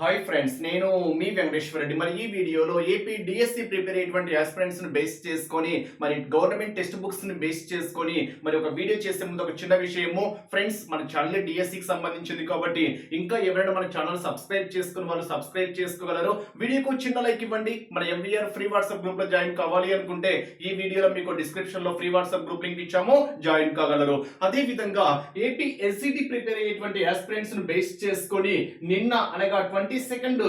Hi friends నేను మీ వెంకటేశ్వర రెడ్డి. మరి ఈ వీడియోలో ఏపీ డిఎస్సి ప్రిపేర్ అయ్యేటువంటి ఆస్పిరెంట్స్ని బేస్ చేసుకొని మరి గవర్నమెంట్ టెక్స్ట్ బుక్స్ని బేస్ చేసుకొని మరి ఒక వీడియో చేసే ముందు ఒక చిన్న విషయము. ఫ్రెండ్స్ మన ఛానల్ డిఎస్సి కి సంబంధించింది కాబట్టి ఇంకా ఎవరైనా మన ఛానల్ సబ్స్క్రైబ్ చేసుకుని వాళ్ళు సబ్స్క్రైబ్ చేసుకోగలరు. వీడియోకు చిన్న లైక్ ఇవ్వండి. మన ఎంబీఆర్ ఫ్రీ వాట్సాప్ గ్రూప్లో జాయిన్ కావాలి అనుకుంటే ఈ వీడియోలో మీకు డిస్క్రిప్షన్లో ఫ్రీ వాట్సాప్ గ్రూప్ లింక్ ఇచ్చాము. జాయిన్ కాగలరు. అదే విధంగా ఏపీ ఎస్సిటి ప్రిపేర్ అయ్యేటువంటి ఆస్పిరెంట్స్ని బేస్ చేసుకొని నిన్న అనగా twenty second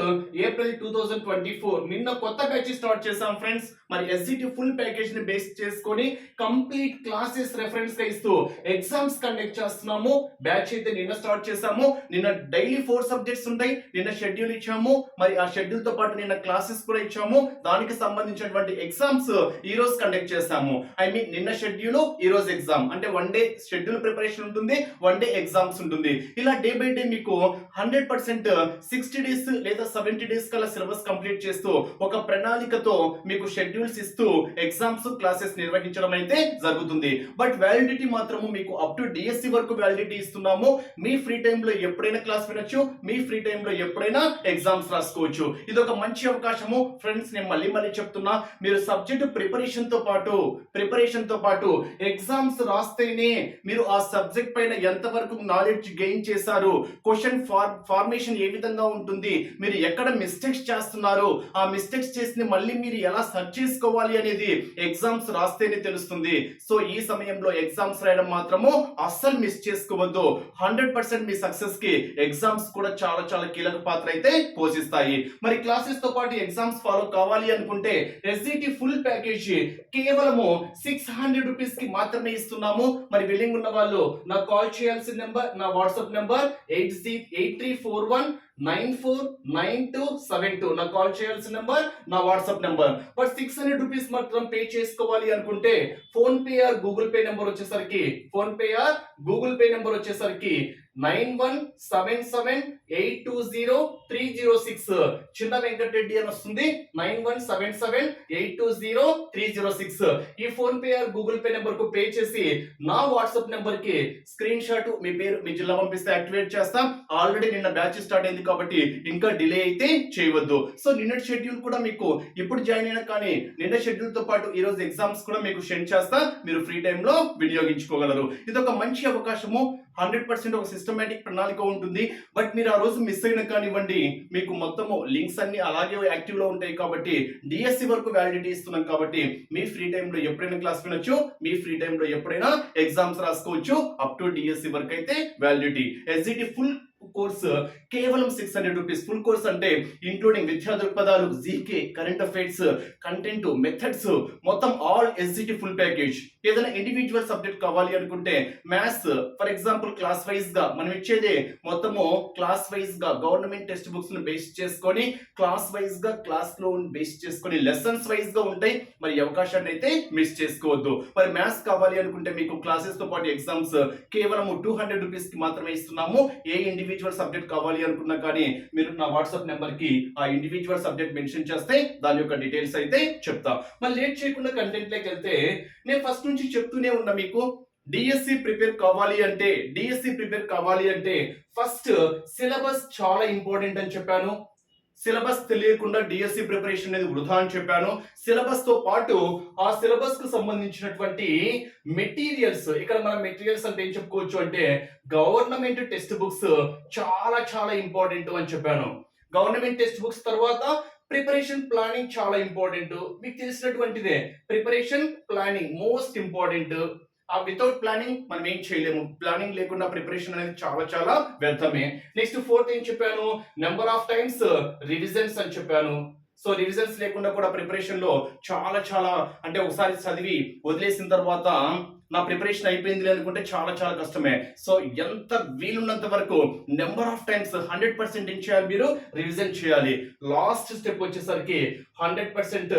April two thousand twenty four. నిన్న కొత్త బ్యాచ్ స్టార్ట్ చేసాం ఫ్రెండ్స్ మరి ఎస్సిటి ఫుల్ ప్యాకేజ్ని బేస్ చేసుకొని కంప్లీట్ క్లాసెస్ రెఫరెన్స్గా ఇస్తూ ఎగ్జామ్స్ కండక్ట్ చేస్తున్నాము. బ్యాచ్ అయితే నిన్న స్టార్ట్ చేసాము నిన్న డైలీ ఫోర్ సబ్జెక్ట్స్ ఉంటాయి. నిన్న షెడ్యూల్ ఇచ్చాము. మరి ఆ షెడ్యూల్తో పాటు నిన్న క్లాసెస్ కూడా ఇచ్చాము. దానికి సంబంధించినటువంటి ఎగ్జామ్స్ ఈ రోజు కండక్ట్ చేసాము ఐ మీన్ నిన్న షెడ్యూల్ ఈ రోజు ఎగ్జామ్ అంటే వన్ డే షెడ్యూల్ ప్రిపరేషన్ ఉంటుంది వన్ డే ఎగ్జామ్స్ ఉంటుంది. ఇలా డే బై డే మీకు హండ్రెడ్ పర్సెంట్ సిక్స్టీ డేస్ లేదా సెవెంటీ డేస్ కల్లా సిలబస్ కంప్లీట్ చేస్తూ ఒక ప్రణాళికతో మీకు షెడ్యూల్స్ ఇస్తూ ఎగ్జామ్స్ క్లాసెస్ నిర్వహించడం అయితే జరుగుతుంది. బట్ వ్యాలిడిటీ మాత్రము మీకు అప్ టు డిఎస్సి వరకు వ్యాలిడిటీ ఇస్తున్నాము. మీ ఫ్రీ టైంలో ఎప్పుడైనా క్లాస్ వినొచ్చు. మీ ఫ్రీ టైంలో ఎప్పుడైనా ఎగ్జామ్స్ రాసుకోవచ్చు. ఇది ఒక మంచి అవకాశము. ఫ్రెండ్స్ నేను మళ్ళీ మళ్ళీ చెప్తున్నా మీరు సబ్జెక్ట్ ప్రిపరేషన్తో పాటు ప్రిపరేషన్తో పాటు ఎగ్జామ్స్ రాస్తేనే మీరు ఆ సబ్జెక్ట్ పైన ఎంతవరకు నాలెడ్జ్ గెయిన్ చేశారు? క్వశ్చన్ ఫార్ ఫార్మేషన్ ఏ విధంగా ఉంటుంది? మీరు ఎక్కడ మిస్టేక్స్ చేస్తున్నారు ఆ మిస్టేక్స్ చేసింది మళ్ళీ మీరు ఎలా సర్చ్ చేసుకోవాలి అనేది ఎగ్జామ్స్ రాస్తేనే తెలుస్తుంది. సో ఈ సమయంలో ఎగ్జామ్స్ రాయడం మాత్రము అస్సలు మిస్ చేసుకోవద్దు. హండ్రెడ్ పర్సెంట్ మీ సక్సెస్కి ఎగ్జామ్స్ కూడా చాలా చాలా కీలక పాత్ర అయితే పోషిస్తాయి. మరి క్లాసెస్తో పాటు ఎగ్జామ్స్ ఫాలో కావాలి అనుకుంటే ఎస్జిటి ఫుల్ ప్యాకేజ్ కేవలము సిక్స్ హండ్రెడ్ రూపీస్కి మాత్రమే ఇస్తున్నాము. మరి విల్లింగ్ ఉన్న వాళ్ళు నాకు కాల్ చేయాల్సిన నెంబర్ నా WhatsApp number eight eight three four one nine four nine two seven two. నాకు కాల్ చేయాల్సిన నెంబర్ నా WhatsApp number but six hundred rupees మాత్రం పే చేసుకోవాలి అనుకుంటే PhonePe or Google Pay number వచ్చేసరికి PhonePe or Google Pay number వచ్చేసరికి nine one seven seven eight two zero three zero six. Chinna Venkatareddy అని వస్తుంది. Nine one seven seven eight two zero three zero six. ఈ PhonePe or Google Pay నెంబర్కు pay చేసి నా WhatsApp నెంబర్కి screenshot మీ పేరు మీ జిల్లా పంపిస్తే యాక్టివేట్ చేస్తాం. ఆల్రెడీ నిన్న బ్యాచ్ స్టార్ట్ అయింది కాబట్టి ఇంకా డిలే అయితే చేయవద్దు. సో నిన్నటి షెడ్యూల్ కూడా మీకు ఇప్పుడు జాయిన్ అయినా కానీ నిన్న షెడ్యూల్తో పాటు ఈ రోజు ఎగ్జామ్స్ కూడా మీకు సెండ్ చేస్తా. మీరు ఫ్రీ టైంలో వినియోగించుకోగలరు. ఇది ఒక మంచి అవకాశము. హండ్రెడ్ పర్సెంట్ ఒక సిస్టమేటిక్ ప్రణాళిక ఉంటుంది. బట్ మీరు ఆ రోజు మిస్ అయిన కానివ్వండి మీకు మొత్తము లింక్స్ అన్ని అలాగే యాక్టివ్లో ఉంటాయి కాబట్టి డిఎస్సి వరకు వ్యాలిడిటీ ఇస్తున్నాం కాబట్టి మీ ఫ్రీ టైంలో ఎప్పుడైనా క్లాస్ వినొచ్చు మీ ఫ్రీ టైంలో ఎప్పుడైనా ఎగ్జామ్స్ రాసుకోవచ్చు అప్ టు డిఎస్సి వరకు అయితే వ్యాలిడిటీ ఎస్జిటి ఫుల్ కోర్సు కేవలం six hundred rupees full course అంటే ఇంక్లూడింగ్ విద్యా దృక్పథాలు GK current affairs content methods మొత్తం ఆల్ ఎస్జిటి ఫుల్ ప్యాకేజ్ ఏదైనా ఇండివిజువల్ సబ్జెక్ట్ కావాలి అనుకుంటే మ్యాథ్స్ ఫర్ ఎగ్జాంపుల్ క్లాస్ వైజ్గా మనం ఇచ్చేదే మొత్తము క్లాస్ వైజ్గా గవర్నమెంట్ టెక్స్ట్ బుక్స్ను బేస్ చేసుకొని క్లాస్ వైజ్గా క్లాస్లో బేస్ చేసుకొని లెసన్స్ వైజ్గా ఉంటాయి మరి అవకాశాన్ని అయితే మిస్ చేసుకోవద్దు. మరి మ్యాథ్స్ కావాలి అనుకుంటే మీకు క్లాసెస్తో పాటు ఎగ్జామ్స్ కేవలం టూ హండ్రెడ్ రూపీస్కి మాత్రమే ఇస్తున్నాము. ఏ ఇండివిజువల్ సబ్జెక్ట్ కావాలి అనుకున్నా కానీ మీరు నా వాట్సాప్ నెంబర్కి ఆ ఇండివిజువల్ సబ్జెక్ట్ మెన్షన్ చేస్తే దాని యొక్క డీటెయిల్స్ అయితే చెప్తా. మరి లేట్ చేయకుండా కంటెంట్లోకి వెళ్తే నేను ఫస్ట్ నుంచి చెప్తూనే ఉన్నా మీకు డిఎస్సి ప్రిపేర్ కావాలి అంటే డిఎస్సి ప్రిపేర్ కావాలి అంటే ఫస్ట్ సిలబస్ చాలా ఇంపార్టెంట్ అని చెప్పాను. సిలబస్ తెలియకుండా డిఎస్సి ప్రిపరేషన్ అనేది వృధా అని చెప్పాను. సిలబస్తో పాటు ఆ సిలబస్కు సంబంధించినటువంటి మెటీరియల్స్ ఇక్కడ మనం మెటీరియల్స్ అంటే ఏం చెప్పుకోవచ్చు అంటే గవర్నమెంట్ టెక్స్ట్ బుక్స్ చాలా చాలా ఇంపార్టెంట్ అని చెప్పాను. గవర్నమెంట్ టెక్స్ట్ బుక్స్ తర్వాత ప్రిపరేషన్ ప్లానింగ్ చాలా ఇంపార్టెంట్ మీకు తెలిసినటువంటిదే ప్రిపరేషన్ ప్లానింగ్ మోస్ట్ ఇంపార్టెంట్ ఆ వితౌట్ ప్లానింగ్ మనం ఏం చేయలేము. ప్లానింగ్ లేకుండా ప్రిపరేషన్ అనేది చాలా చాలా వ్యర్థమే. నెక్స్ట్ ఫోర్త్ ఏం చెప్పాను? నెంబర్ ఆఫ్ టైమ్స్ రివిజన్స్ అని చెప్పాను. సో రివిజన్స్ లేకుండా కూడా ప్రిపరేషన్లో చాలా చాలా అంటే ఒకసారి చదివి వదిలేసిన తర్వాత నా ప్రిపరేషన్ అయిపోయింది అనుకుంటే చాలా చాలా కష్టమే. సో ఎంత వీలున్నంత వరకు number of times hundred percent ఏం చేయాలి మీరు? రివిజన్ చేయాలి. లాస్ట్ స్టెప్ వచ్చేసరికి హండ్రెడ్ పర్సెంట్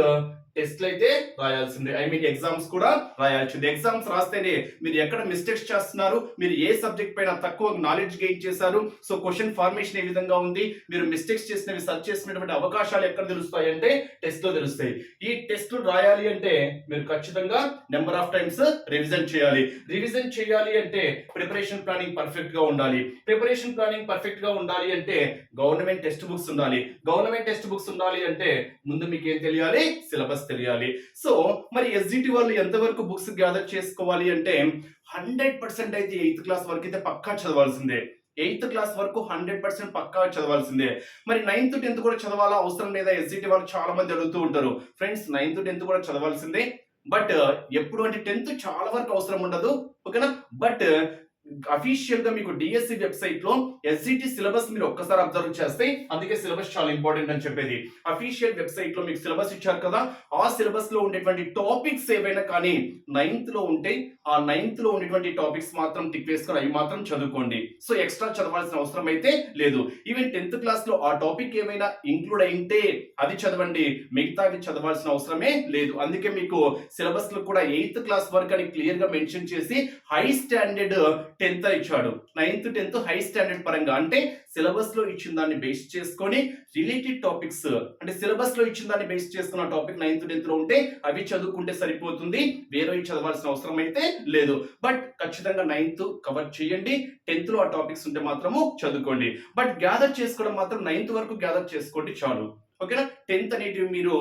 టెస్ట్లు అయితే రాయాల్సిందే. ఐ మీన్ ఎగ్జామ్స్ కూడా రాయాల్సిందే. ఎగ్జామ్స్ రాస్తేనే మీరు ఎక్కడ మిస్టేక్స్ చేస్తున్నారు మీరు ఏ సబ్జెక్ట్ పైన తక్కువ నాలెడ్జ్ గెయిన్ చేశారు సో క్వశ్చన్ ఫార్మేషన్ ఏ విధంగా ఉంది మీరు మిస్టేక్స్ చేసినవి సర్చ్ చేసినటువంటి అవకాశాలు ఎక్కడ తెలుస్తాయి అంటే టెస్ట్లో తెలుస్తాయి. ఈ టెస్ట్లు రాయాలి అంటే మీరు ఖచ్చితంగా నెంబర్ ఆఫ్ టైమ్స్ రివిజన్ చేయాలి. రివిజన్ చేయాలి అంటే ప్రిపరేషన్ ప్లానింగ్ పర్ఫెక్ట్గా ఉండాలి. ప్రిపరేషన్ ప్లానింగ్ పర్ఫెక్ట్గా ఉండాలి అంటే గవర్నమెంట్ టెక్స్ట్ బుక్స్ ఉండాలి. గవర్నమెంట్ టెక్స్ట్ బుక్స్ ఉండాలి అంటే ముందు మీకు ఏం తెలియాలి? సిలబస్ తెలియాలి. సో మరి ఎస్జిటి వాళ్ళు ఎంతవరకు బుక్స్ గ్యాదర్ చేసుకోవాలి అంటే హండ్రెడ్ పర్సెంట్ అయితే ఎయిత్ క్లాస్ వరకు అయితే పక్కా చదవాల్సిందే. ఎయిత్ క్లాస్ వరకు హండ్రెడ్ పర్సెంట్ పక్కా చదవాల్సిందే. మరి నైన్త్ టెన్త్ కూడా చదవాలా అవసరం లేదా? ఎస్జిటి వాళ్ళు చాలా మంది అడుగుతూ ఉంటారు. ఫ్రెండ్స్ నైన్త్ టెన్త్ కూడా చదవాల్సిందే. బట్ ఎప్పుడు అంటే టెన్త్ చాలా వరకు అవసరం ఉండదు. ఓకేనా బట్ అఫీషియల్గా మీకు డిఎస్సి వెబ్సైట్లో ఎస్జిటి సిలబస్ మీరు ఒక్కసారి అబ్జర్వ్ చేస్తే అందుకే సిలబస్ చాలా ఇంపార్టెంట్ అని చెప్పేది. అఫీషియల్ వెబ్సైట్లో మీకు సిలబస్ ఇచ్చారు కదా ఆ సిలబస్లో ఉండేటువంటి టాపిక్స్ ఏవైనా కానీ నైన్త్లో ఉంటే ఆ నైన్త్లో ఉండేటువంటి టాపిక్స్ మాత్రం టిక్ వేసుకొని అవి మాత్రం చదువుకోండి. సో ఎక్స్ట్రా చదవాల్సిన అవసరం అయితే లేదు. ఈవెన్ టెన్త్ క్లాస్లో ఆ టాపిక్ ఏమైనా ఇంక్లూడ్ అయితే అది చదవండి. మిగతావి చదవాల్సిన అవసరమే లేదు. అందుకే మీకు సిలబస్లో కూడా ఎయిత్ క్లాస్ వరకు అని క్లియర్గా మెన్షన్ చేసి హై స్టాండర్డ్ టెన్త్ ఇచ్చాడు. నైన్త్ టెన్త్ హై స్టాండర్డ్ పరంగా. అంటే సిలబస్లో ఇచ్చిన దాన్ని బేస్ చేసుకొని రిలేటెడ్ టాపిక్స్ అంటే సిలబస్లో ఇచ్చిన దాన్ని బేస్ చేసుకున్న టాపిక్ నైన్త్ టెన్త్లో ఉంటే అవి చదువుకుంటే సరిపోతుంది. వేరే చదవాల్సిన అవసరం అయితే లేదు. బట్ ఖచ్చితంగా నైన్త్ కవర్ చేయండి. టెన్త్లో ఆ టాపిక్స్ ఉంటే మాత్రము చదువుకోండి. బట్ గ్యాదర్ చేసుకోవడం మాత్రం నైన్త్ వరకు గ్యాదర్ చేసుకోండి చాలు. ఓకేనా? టెన్త్ అనేటివి మీరు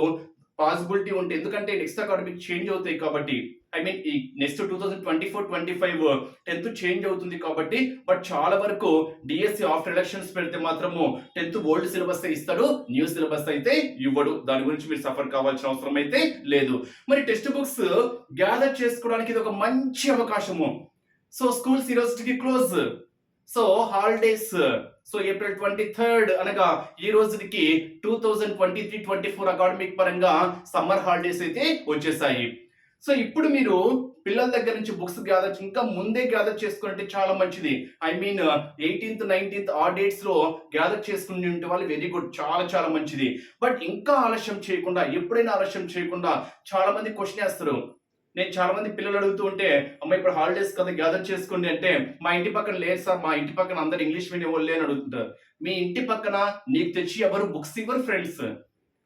పాసిబిలిటీ ఉంటే ఎందుకంటే నెక్స్ట్ అకాడమిక్ చేంజ్ అవుతాయి కాబట్టి ఐ మీన్ ఈ next two thousand twenty four twenty five tenth change అవుతుంది కాబట్టి బట్ చాలా వరకు డిఎస్సి ఆఫ్టర్ ఎలక్షన్స్ పెడితే మాత్రము టెన్త్ ఓల్డ్ సిలబస్ ఇస్తాడు న్యూ సిలబస్ అయితే ఇవ్వడు. దాని గురించి మీరు సఫర్ కావాల్సిన అవసరం అయితే లేదు. మరి టెక్స్ట్ బుక్స్ గ్యాదర్ చేసుకోవడానికి ఇది ఒక మంచి అవకాశము. సో స్కూల్స్ ఈ close so holidays so April twenty third అనగా ఈ రోజుకి two thousand twenty three twenty four academic పరంగా సమ్మర్ హాలిడేస్ అయితే వచ్చేసాయి. సో ఇప్పుడు మీరు పిల్లల దగ్గర నుంచి బుక్స్ గ్యాదర్ ఇంకా ముందే గ్యాదర్ చేసుకుంటే చాలా మంచిది. ఐ మీన్ ఎయిటీన్త్ నైన్టీన్త్ ఆ డేట్స్లో గ్యాదర్ చేసుకుని ఉంటే వాళ్ళు వెరీ గుడ్ చాలా చాలా మంచిది. బట్ ఇంకా ఆలస్యం చేయకుండా ఎప్పుడైనా ఆలస్యం చేయకుండా చాలా మంది క్వశ్చన్ వేస్తారు. నేను చాలా మంది పిల్లలు అడుగుతూ ఉంటే అమ్మ ఇప్పుడు హాలిడేస్ కదా గ్యాదర్ చేసుకోండి అంటే మా ఇంటి పక్కన లేరు సార్ మా ఇంటి పక్కన అందరు ఇంగ్లీష్ మీడియం వాళ్ళే అని అడుగుతుంటారు. మీ ఇంటి పక్కన నీకు తెచ్చి ఎవరు బుక్స్ ఇవ్వరు ఫ్రెండ్స్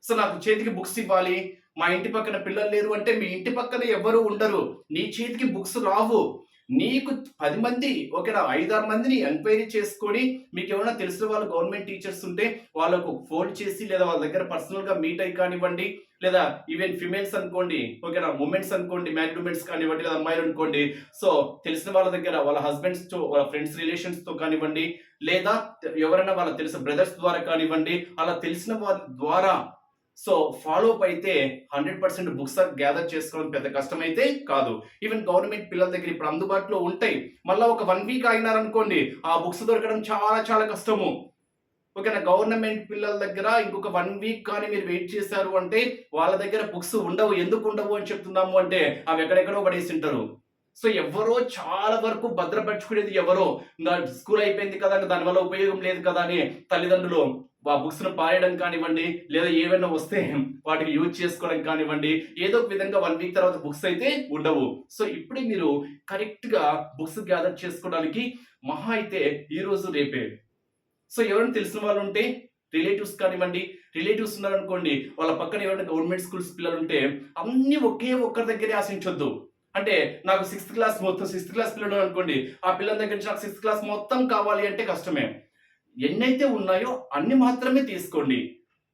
సో నాకు చేతికి బుక్స్ ఇవ్వాలి మా ఇంటి పక్కన పిల్లలు లేరు అంటే మీ ఇంటి పక్కన ఎవరు ఉండరు. నీ చేతికి బుక్స్ రావు. నీకు పది మంది ఓకేనా? ఐదారు మందిని ఎంక్వైరీ చేసుకొని మీకు ఏమైనా తెలిసిన వాళ్ళు గవర్నమెంట్ టీచర్స్ ఉంటే వాళ్ళకు ఫోన్ చేసి లేదా వాళ్ళ దగ్గర పర్సనల్గా మీట్ అయి కానివ్వండి లేదా ఈవెన్ ఫిమేల్స్ అనుకోండి ఓకేనా? ఉమెన్స్ అనుకోండి మ్యారిడ్ ఉమెన్స్ కానివ్వండి లేదా అమ్మాయిలు అనుకోండి. సో తెలిసిన వాళ్ళ దగ్గర వాళ్ళ హస్బెండ్స్తో వాళ్ళ ఫ్రెండ్స్ రిలేషన్స్తో కానివ్వండి లేదా ఎవరైనా వాళ్ళ తెలిసిన బ్రదర్స్ ద్వారా కానివ్వండి అలా తెలిసిన వాళ్ళ ద్వారా సో ఫాలో అప్ అయితే హండ్రెడ్ పర్సెంట్ బుక్స్ గ్యాదర్ చేసుకోవడం పెద్ద కష్టం అయితే కాదు. ఈవెన్ గవర్నమెంట్ పిల్లల దగ్గర ఇప్పుడు అందుబాటులో ఉంటాయి. మళ్ళీ ఒక వన్ వీక్ ఆగినారనుకోండి ఆ బుక్స్ దొరకడం చాలా చాలా కష్టము. ఓకేనా? గవర్నమెంట్ పిల్లల దగ్గర ఇంకొక వన్ వీక్ కానీ మీరు వెయిట్ చేశారు అంటే వాళ్ళ దగ్గర బుక్స్ ఉండవు. ఎందుకు ఉండవు అని చెప్తున్నాము అంటే అవి ఎక్కడెక్కడో పడేసి ఉంటారు. సో ఎవరో చాలా వరకు భద్రపరచుకునేది ఎవరో? స్కూల్ అయిపోయింది కదా దానివల్ల ఉపయోగం లేదు కదా అని తల్లిదండ్రులు ఆ బుక్స్ను పారేయడం కానివ్వండి లేదా ఏవైనా వస్తే వాటిని యూజ్ చేసుకోవడం కానివ్వండి ఏదో ఒక విధంగా వన్ వీక్ తర్వాత బుక్స్ అయితే ఉండవు. సో ఇప్పుడే మీరు కరెక్ట్గా బుక్స్ గ్యాదర్ చేసుకోవడానికి మహా అయితే ఈ రోజు రేపే. సో ఎవరైనా తెలిసిన వాళ్ళు ఉంటే రిలేటివ్స్ కానివ్వండి రిలేటివ్స్ ఉన్నారనుకోండి వాళ్ళ పక్కన ఎవరైనా గవర్నమెంట్ స్కూల్స్ పిల్లలు ఉంటే అన్ని ఒకే ఒక్కరి దగ్గరే ఆశించొద్దు. అంటే నాకు సిక్స్త్ క్లాస్ మొత్తం సిక్స్త్ క్లాస్ పిల్లడు అనుకోండి ఆ పిల్లల దగ్గర నుంచి నాకు సిక్స్త్ క్లాస్ మొత్తం కావాలి అంటే కష్టమే. ఎన్నైతే ఉన్నాయో అన్ని మాత్రమే తీసుకోండి.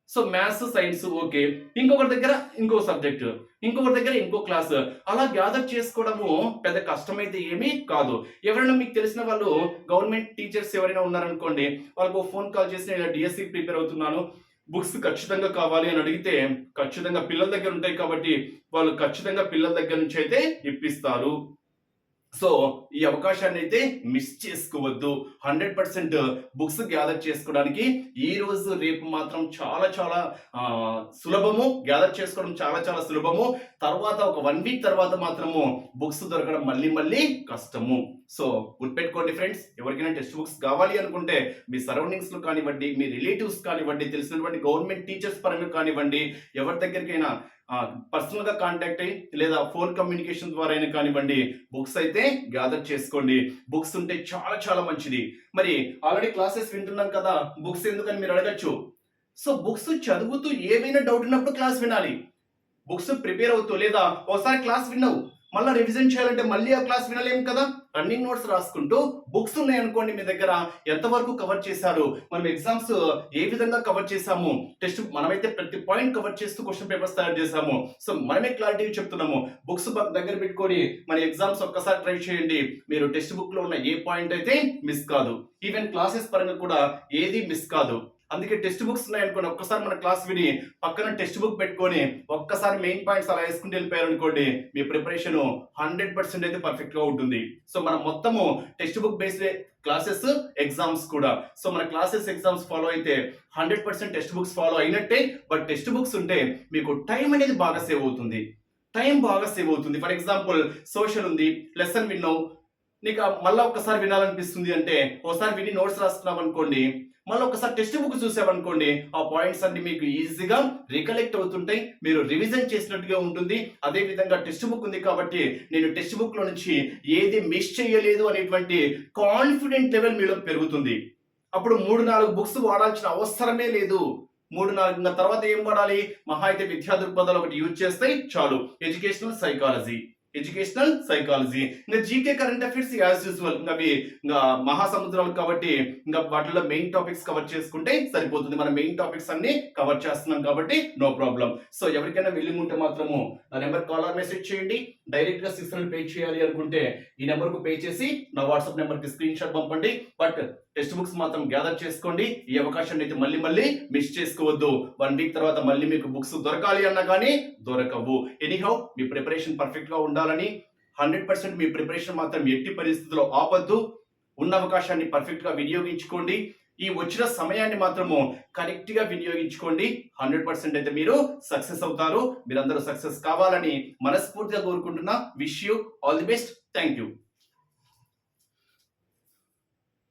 సో మ్యాథ్స్ సైన్స్ ఓకే ఇంకొకరి దగ్గర ఇంకో సబ్జెక్ట్ ఇంకొకరి దగ్గర ఇంకో క్లాస్ అలా గ్యాదర్ చేసుకోవడము పెద్ద కష్టమైతే ఏమీ కాదు. ఎవరైనా మీకు తెలిసిన వాళ్ళు గవర్నమెంట్ టీచర్స్ ఎవరైనా ఉన్నారనుకోండి వాళ్ళకు ఫోన్ కాల్ చేసి నేను డిఎస్సి ప్రిపేర్ అవుతున్నాను. బుక్స్ ఖచ్చితంగా కావాలి అని అడిగితే ఖచ్చితంగా పిల్లల దగ్గర ఉంటాయి కాబట్టి వాళ్ళు ఖచ్చితంగా పిల్లల దగ్గర నుంచి అయితే ఇప్పిస్తారు. సో ఈ అవకాశాన్ని అయితే మిస్ చేసుకోవద్దు. హండ్రెడ్ పర్సెంట్ బుక్స్ గ్యాదర్ చేసుకోవడానికి ఈ రోజు రేపు మాత్రం చాలా చాలా సులభము. గ్యాదర్ చేసుకోవడం చాలా చాలా సులభము. తర్వాత ఒక వన్ వీక్ తర్వాత మాత్రము బుక్స్ దొరకడం మళ్ళీ మళ్ళీ కష్టము. సో గుర్తుపెట్టుకోండి ఫ్రెండ్స్ ఎవరికైనా టెక్స్ట్ బుక్స్ కావాలి అనుకుంటే మీ సరౌండింగ్స్లో కానివ్వండి మీ రిలేటివ్స్ కానివ్వండి తెలిసినటువంటి గవర్నమెంట్ టీచర్స్ పరంగా కానివ్వండి ఎవరి దగ్గరికైనా పర్సనల్గా కాంటాక్ట్ అయ్యి లేదా ఫోన్ కమ్యూనికేషన్ ద్వారా అయినా కానివ్వండి బుక్స్ అయితే గ్యాదర్ చేసుకోండి. బుక్స్ ఉంటే చాలా చాలా మంచిది. మరి ఆల్రెడీ క్లాసెస్ వింటున్నాం కదా బుక్స్ ఎందుకని మీరు అడగచ్చు? సో బుక్స్ చదువుతూ ఏమైనా డౌట్ ఉన్నప్పుడు క్లాస్ వినాలి. బుక్స్ ప్రిపేర్ అవుతూ లేదా ఒకసారి క్లాస్ విన్నావు? మళ్ళీ రివిజన్ చేయాలంటే మళ్ళీ ఆ క్లాస్ వినలేం కదా? రన్నింగ్ నోట్స్ రాసుకుంటూ బుక్స్ ఉన్నాయనుకోండి మీ దగ్గర. ఎంతవరకు కవర్ చేశారు? మనం ఎగ్జామ్స్ ఏ విధంగా కవర్ చేశాము? టెస్ట్ మనమైతే ప్రతి పాయింట్ కవర్ చేస్తూ క్వశ్చన్ పేపర్స్ తయారు చేశాము. సో మనమే క్లారిటీ చెప్తున్నాము. బుక్స్ దగ్గర పెట్టుకొని మన ఎగ్జామ్స్ ఒక్కసారి ట్రై చేయండి. మీరు టెక్స్ట్ బుక్లో ఉన్న ఏ పాయింట్ అయితే మిస్ కాదు. ఈవెన్ క్లాసెస్ పరంగా కూడా ఏది మిస్ కాదు. అందుకే టెక్స్ట్ బుక్స్ ఉన్నాయనుకోండి ఒక్కసారి మన క్లాస్ విని పక్కన టెక్స్ట్ బుక్ పెట్టుకొని ఒక్కసారి మెయిన్ పాయింట్స్ అలా వేసుకుంటూ వెళ్ళిపోయారు అనుకోండి మీ ప్రిపరేషన్ హండ్రెడ్ పర్సెంట్ అయితే పర్ఫెక్ట్గా ఉంటుంది. సో మనం మొత్తము text book based classes exams కూడా. సో మన క్లాసెస్ ఎగ్జామ్స్ ఫాలో అయితే hundred percent text books follow అయినట్టే బట్ టెక్స్ట్ బుక్స్ ఉంటే మీకు టైం అనేది బాగా సేవ్ అవుతుంది. టైం బాగా సేవ్ అవుతుంది. ఫర్ ఎగ్జాంపుల్ సోషల్ ఉంది లెసన్ విన్నావు నీకు మళ్ళీ ఒక్కసారి వినాలనిపిస్తుంది అంటే ఒకసారి విని నోట్స్ రాసుకున్నాం అనుకోండి మళ్ళీ ఒకసారి టెక్స్ట్ బుక్ చూసామనుకోండి ఆ పాయింట్స్ అన్ని మీకు ఈజీగా రికలెక్ట్ అవుతుంటాయి మీరు రివిజన్ చేసినట్టుగా ఉంటుంది. అదే విధంగా టెక్స్ట్ బుక్ ఉంది కాబట్టి నేను టెక్స్ట్ బుక్లో నుంచి ఏది మిస్ చేయలేదు అనేటువంటి కాన్ఫిడెంట్ లెవెల్ మీలో పెరుగుతుంది. అప్పుడు మూడు నాలుగు బుక్స్ వాడాల్సిన అవసరమే లేదు. మూడు నాలుగు తర్వాత ఏం వాడాలి? మహా అయితే విద్యా దృక్పథాలు ఒకటి యూజ్ చేస్తే చాలు. Educational psychology educational psychology. ఇంకా GK current affairs as usual. ఇంకా అవి ఇంకా మహాసముద్రాలు కాబట్టి ఇంకా వాటిలో మెయిన్ టాపిక్స్ కవర్ చేసుకుంటే సరిపోతుంది. మన మెయిన్ టాపిక్స్ అన్ని కవర్ చేస్తున్నాం కాబట్టి నో ప్రాబ్లం. సో ఎవరికైనా విల్లింగ్ ఉంటే మాత్రము నా నెంబర్ కాల్ ఆర్ మెసేజ్ చేయండి. డైరెక్ట్గా సిక్స్ హండ్రెడ్ పే చేయాలి అనుకుంటే ఈ నెంబర్కు పే చేసి నా వాట్సాప్ నెంబర్కి స్క్రీన్ షాట్ పంపండి. బట్ టెక్స్ట్ బుక్స్ మాత్రం గ్యాదర్ చేసుకోండి. ఈ అవకాశాన్ని అయితే మళ్ళీ మళ్ళీ మిస్ చేసుకోవద్దు. వన్ వీక్ తర్వాత మళ్ళీ మీకు బుక్స్ దొరకాలి అన్నా కానీ దొరకవు. ఎనీహౌ మీ ప్రిపరేషన్ పర్ఫెక్ట్గా ఉండాలని హండ్రెడ్ పర్సెంట్ మీ ప్రిపరేషన్ మాత్రం ఎట్టి పరిస్థితుల్లో ఆపద్దు. ఉన్న అవకాశాన్ని పర్ఫెక్ట్గా వినియోగించుకోండి. ఈ వచ్చిన సమయాన్ని మాత్రము కరెక్ట్గా వినియోగించుకోండి. హండ్రెడ్ పర్సెంట్ అయితే మీరు సక్సెస్ అవుతారు. మీరందరూ సక్సెస్ కావాలని మనస్ఫూర్తిగా కోరుకుంటున్నా. Wish you all the best thank you